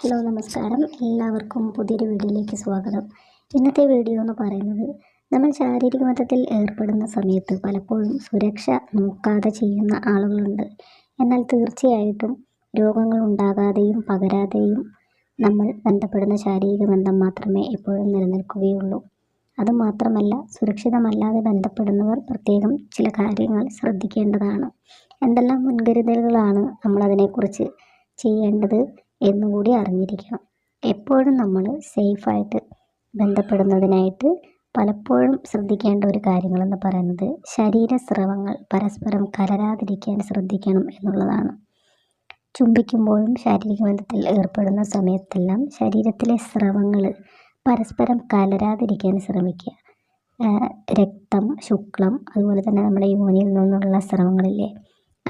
Hello നമസ്കാരം. എല്ലാവർക്കും പുതിയൊരു വീഡിയോയിലേക്ക് സ്വാഗതം. ഇന്നത്തെ വീഡിയോ എന്ന് പറയുന്നത് നമ്മൾ ശാരീരിക മതത്തിൽ ഏർപ്പെടുന്ന സമയത്ത് പലപ്പോഴും സുരക്ഷ നോക്കാതെ ചെയ്യുന്ന ആളുകളുണ്ട്. എന്നാൽ തീർച്ചയായിട്ടും രോഗങ്ങൾ ഉണ്ടാകാതെയും പകരാതെയും നമ്മൾ ബന്ധപ്പെടുന്ന ശാരീരിക ബന്ധം മാത്രമേ എപ്പോഴും നിലനിൽക്കുകയുള്ളൂ. അതുമാത്രമല്ല സുരക്ഷിതമല്ലാതെ ബന്ധപ്പെടുന്നവർ പ്രത്യേകം ചില കാര്യങ്ങൾ ശ്രദ്ധിക്കേണ്ടതാണ്. എന്തെല്ലാം മുൻകരുതലുകളാണ് നമ്മളതിനെക്കുറിച്ച് ചെയ്യേണ്ടത്? എന്നുകൂടി അറിഞ്ഞിരിക്കണം. എപ്പോഴും നമ്മൾ സേഫായിട്ട് ബന്ധപ്പെടുന്നതിനായിട്ട് പലപ്പോഴും ശ്രദ്ധിക്കേണ്ട ഒരു കാര്യങ്ങളെന്ന് പറയുന്നത് ശരീരസ്രവങ്ങൾ പരസ്പരം കലരാതിരിക്കാൻ ശ്രദ്ധിക്കണം എന്നുള്ളതാണ്. ചുംബിക്കുമ്പോഴും ശാരീരിക ബന്ധത്തിൽ ഏർപ്പെടുന്ന സമയത്തെല്ലാം ശരീരത്തിലെ സ്രവങ്ങൾ പരസ്പരം കലരാതിരിക്കാൻ ശ്രമിക്കുക. രക്തം ശുക്ലം അതുപോലെ തന്നെ നമ്മുടെ യോനിയിൽ നിന്നുള്ള സ്രവങ്ങളില്ലേ?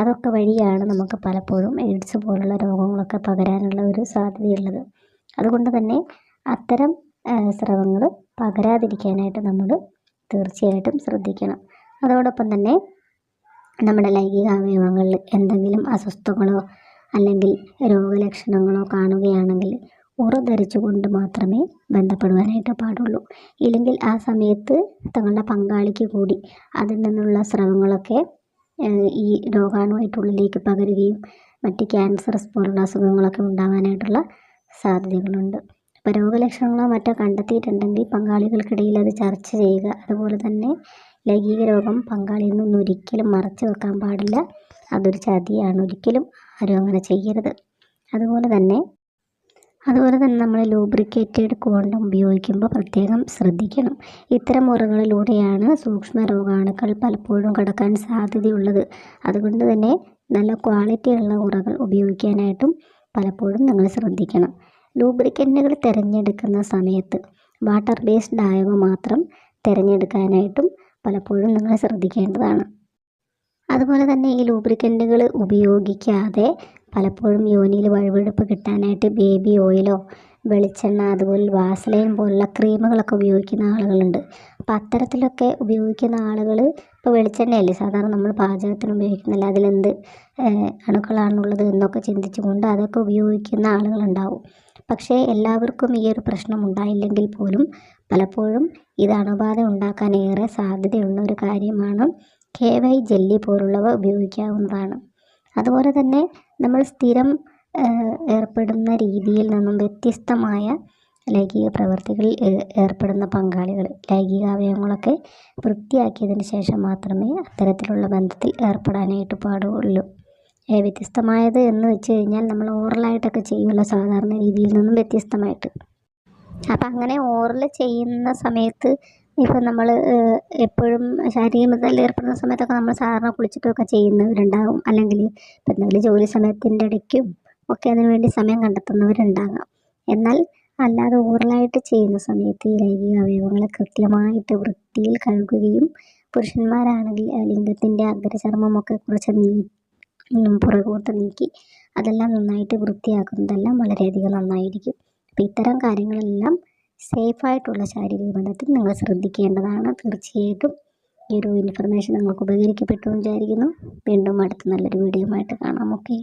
അതൊക്കെ വഴിയാണ് നമുക്ക് പലപ്പോഴും എയ്ഡ്സ് പോലുള്ള രോഗങ്ങളൊക്കെ പകരാനുള്ള ഒരു സാധ്യതയുള്ളത്. അതുകൊണ്ട് തന്നെ അത്തരം സ്രവങ്ങൾ പകരാതിരിക്കാനായിട്ട് നമ്മൾ തീർച്ചയായിട്ടും ശ്രദ്ധിക്കണം. അതോടൊപ്പം തന്നെ നമ്മുടെ ലൈംഗിക അവയവങ്ങളിൽ എന്തെങ്കിലും അസ്വസ്ഥതകളോ അല്ലെങ്കിൽ രോഗലക്ഷണങ്ങളോ കാണുകയാണെങ്കിൽ ഉറ ധരിച്ചുകൊണ്ട് മാത്രമേ ബന്ധപ്പെടുവാനായിട്ട് പാടുള്ളൂ. ഇല്ലെങ്കിൽ ആ സമയത്ത് തങ്ങളുടെ പങ്കാളിക്ക് കൂടി അതിൽ നിന്നുള്ള സ്രവങ്ങളൊക്കെ ഈ രോഗാണുവായിട്ട് ഉള്ളിലേക്ക് പകരുകയും മറ്റ് ക്യാൻസർസ് പോലുള്ള അസുഖങ്ങളൊക്കെ ഉണ്ടാകാനായിട്ടുള്ള സാധ്യതകളുണ്ട്. അപ്പോൾ രോഗലക്ഷണങ്ങളോ മറ്റോ കണ്ടെത്തിയിട്ടുണ്ടെങ്കിൽ പങ്കാളികൾക്കിടയിൽ അത് ചർച്ച ചെയ്യുക. അതുപോലെ തന്നെ ലൈംഗിക രോഗം പങ്കാളിയിൽ നിന്നും ഒരിക്കലും മറച്ചു വെക്കാൻ പാടില്ല. അതൊരു ചതിയാണ്. ഒരിക്കലും ആരും അങ്ങനെ ചെയ്യരുത്. അതുപോലെ തന്നെ അതുപോലെ തന്നെ നമ്മൾ ലൂബ്രിക്കേറ്റഡ് കോണ്ടം ഉപയോഗിക്കുമ്പോൾ പ്രത്യേകം ശ്രദ്ധിക്കണം. ഇത്തരം മുറകളിലൂടെയാണ് സൂക്ഷ്മ രോഗാണുക്കൾ പലപ്പോഴും കടക്കാൻ സാധ്യതയുള്ളത്. അതുകൊണ്ട് തന്നെ നല്ല ക്വാളിറ്റിയുള്ള ഉറകൾ ഉപയോഗിക്കാനായിട്ടും പലപ്പോഴും നിങ്ങൾ ശ്രദ്ധിക്കണം. ലൂബ്രിക്കന്റുകൾ തിരഞ്ഞെടുക്കുന്ന സമയത്ത് വാട്ടർ ബേസ്ഡ് ആയവ മാത്രം തിരഞ്ഞെടുക്കാനായിട്ടും പലപ്പോഴും നിങ്ങൾ ശ്രദ്ധിക്കേണ്ടതാണ്. അതുപോലെ തന്നെ ഈ ലൂബ്രിക്കന്റുകൾ ഉപയോഗിക്കാതെ പലപ്പോഴും യോനിയിൽ വഴുവഴുപ്പ് കിട്ടാനായിട്ട് ബേബി ഓയിലോ വെളിച്ചെണ്ണ അതുപോലെ വാസലൈൻ പോലുള്ള ക്രീമുകളൊക്കെ ഉപയോഗിക്കുന്ന ആളുകളുണ്ട്. അപ്പോൾ അത്തരത്തിലൊക്കെ ഉപയോഗിക്കുന്ന ആളുകൾ ഇപ്പോൾ വെളിച്ചെണ്ണയല്ലേ? സാധാരണ നമ്മൾ പാചകത്തിന് ഉപയോഗിക്കുന്നില്ല. അതിലെന്ത് അണുക്കളാണുള്ളത് എന്നൊക്കെ ചിന്തിച്ചുകൊണ്ട് അതൊക്കെ ഉപയോഗിക്കുന്ന ആളുകളുണ്ടാവും. പക്ഷേ എല്ലാവർക്കും ഈ ഒരു പ്രശ്നം ഉണ്ടായില്ലെങ്കിൽ പോലും പലപ്പോഴും ഇത് അണുബാധ ഉണ്ടാക്കാൻ ഏറെ സാധ്യതയുള്ള ഒരു കാര്യമാണ് കെ വൈ ജെല്ലി പോലുള്ളവ ഉപയോഗിക്കാവുന്നതാണ്. അതുപോലെ തന്നെ നമ്മൾ സ്ഥിരം ഏർപ്പെടുന്ന രീതിയിൽ നിന്നും വ്യത്യസ്തമായ ലൈംഗിക പ്രവർത്തികളിൽ ഏർപ്പെടുന്ന പങ്കാളികൾ ലൈംഗിക അവയവങ്ങളൊക്കെ വൃത്തിയാക്കിയതിന് ശേഷം മാത്രമേ അത്തരത്തിലുള്ള ബന്ധത്തിൽ ഏർപ്പെടാനായിട്ട് പാടുള്ളൂ. വ്യത്യസ്തമായത് എന്ന് വെച്ച് കഴിഞ്ഞാൽ നമ്മൾ ഓറലായിട്ടൊക്കെ ചെയ്യുമല്ലോ സാധാരണ രീതിയിൽ നിന്നും വ്യത്യസ്തമായിട്ട്. അപ്പം അങ്ങനെ ഓറൽ ചെയ്യുന്ന സമയത്ത് ഇപ്പം നമ്മൾ എപ്പോഴും ശാരീരിക ബന്ധത്തിൽ ഏർപ്പെടുന്ന സമയത്തൊക്കെ നമ്മൾ സാധാരണ കുളിച്ചിട്ടൊക്കെ ചെയ്യുന്നവരുണ്ടാകും. അല്ലെങ്കിൽ ഇപ്പം എന്തെങ്കിലും ജോലി സമയത്തിന്റെ ഇടയ്ക്കും ഒക്കെ അതിനു വേണ്ടി സമയം കണ്ടെത്തുന്നവരുണ്ടാകാം. എന്നാൽ അല്ലാതെ ഓറലായിട്ട് ചെയ്യുന്ന സമയത്ത് ഈ ലൈംഗിക അവയവങ്ങൾ കൃത്യമായിട്ട് വൃത്തിയിൽ കഴുകുകയും പുരുഷന്മാരാണെങ്കിൽ ലിംഗത്തിന്റെ അഗ്രചർമ്മമൊക്കെ കുറച്ച് നീ പുറകോട്ട് നീക്കി അതെല്ലാം നന്നായിട്ട് വൃത്തിയാക്കുന്നതെല്ലാം വളരെയധികം നന്നായിരിക്കും. അപ്പം ഇത്തരം കാര്യങ്ങളെല്ലാം സേഫായിട്ടുള്ള ശാരീരിക ബന്ധത്തിൽ നിങ്ങൾ ശ്രദ്ധിക്കേണ്ടതാണ്. തീർച്ചയായിട്ടും ഈ ഒരു ഇൻഫർമേഷൻ നിങ്ങൾക്ക് ഉപകരിക്കപ്പെട്ടു വിചാരിക്കുന്നു. വീണ്ടും അടുത്ത നല്ലൊരു വീഡിയോ ആയിട്ട് കാണാം. ഓക്കെ